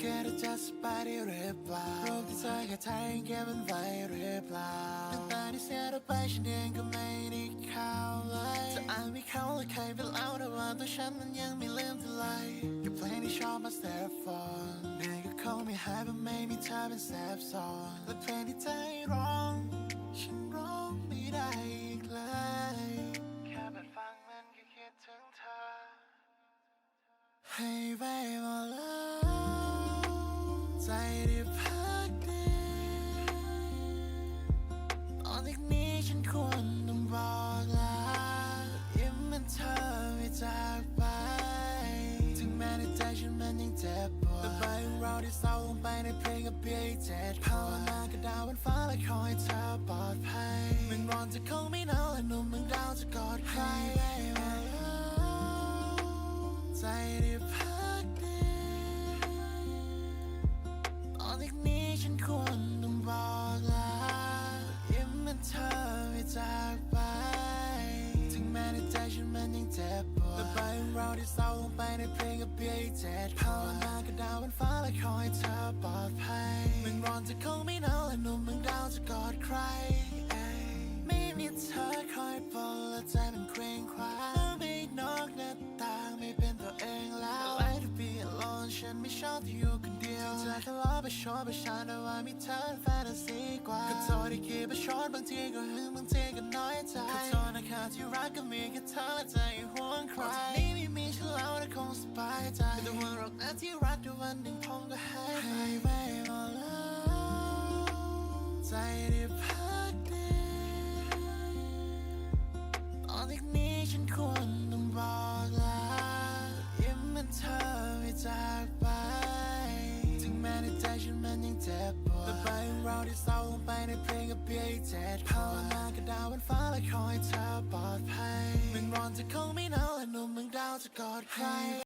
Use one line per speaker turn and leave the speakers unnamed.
แค่เธอจะสบายดีหรือเปล่ารูปที่เธอกับเธยเก็บมันไว้หรือเปล่าตั้งต่ที่เสียเราไปฉันเองก็ไม่ได้ข้าเลยจะอ่านไม่เข้าเลยใครไปเล่าแต่ว่าตัวฉันมันยังไม่เลยกับเพลง มาเสียฟอนเหนื่อยก็คงไม่หายเพราะไม่มีเธอเป็นแสบซ้อนและเพลงที่ใจร้อง ฉันร้องไม่ได้อีกเลยแค่เปิดฟังมันก็คิดถึงเธอ ให้ไปหมดแล้วใจที่พักดีตอนจากนี้ฉันควรต้องบอกลายิ้มมันเธอไม่จากไป ถึงแม้ในใจฉันมันยัง เจ็บปวดแต่ใบของเราที่เศร้าลงไปในเพลงกับเพียงเจ็ดภาวนากับดาวบนฟ้าและขอให้เธอปลอดภัยมันร้อนจะคงไม่หนาวและหนุ่มเมืองดาวจะกอดใครได้ไหมใจที่พัก มันยังเจ็บแต่ใบของเราที่เศร้าลงไปในเพลงกับเพียงเจ็ดภาวนากับดาวบนฟ้าและขอให้เธอปลอดภัยมันร้อนจะคงไม่หนาวและหนุ่มเมืองดาวจะกอดใคร ไม่มีเธอคอยปลอบและใจมันเคว้งคว้างไม่นอกหน้าต่างไม่เป็นตัวเองแล้ว I like to be alone ฉันไม่ชอบที่อยู่คนเดียวเธอแค่ล้อไปชอบไปฉันแต่ว่ามีเธอแฟนตาซีกว่าก็โทษที่คิดไปชดบางทีก็หึงบางทีก็น้อยใจ ทษนะคะที่รักก็มีแค่เธอและใจห่วงใครนี่ไม่มีฉันแล้วนะคงสบายใจไม่ต้องห่วงหรอกนะที่รักเดี๋ยววันหนึ่งคงก็หายไปไม่หมดแล้วใจที่พักดีตอนจากนี้ฉันควรต้องบอกลายิ้มมันเธอไม่จากไป ถึงแม้ในใจฉันมันยังเจ็บปวดแต่ใบของเราที่เศร้าลงไป ในเพลงกับเบียร์เจ็ดภาวนากับดาวบนฟ้าและขอให้เธอปลอดภัยมึงร้อนจะคงไม่หนาวและหนุ่มเมืองดาวจะกอดใคร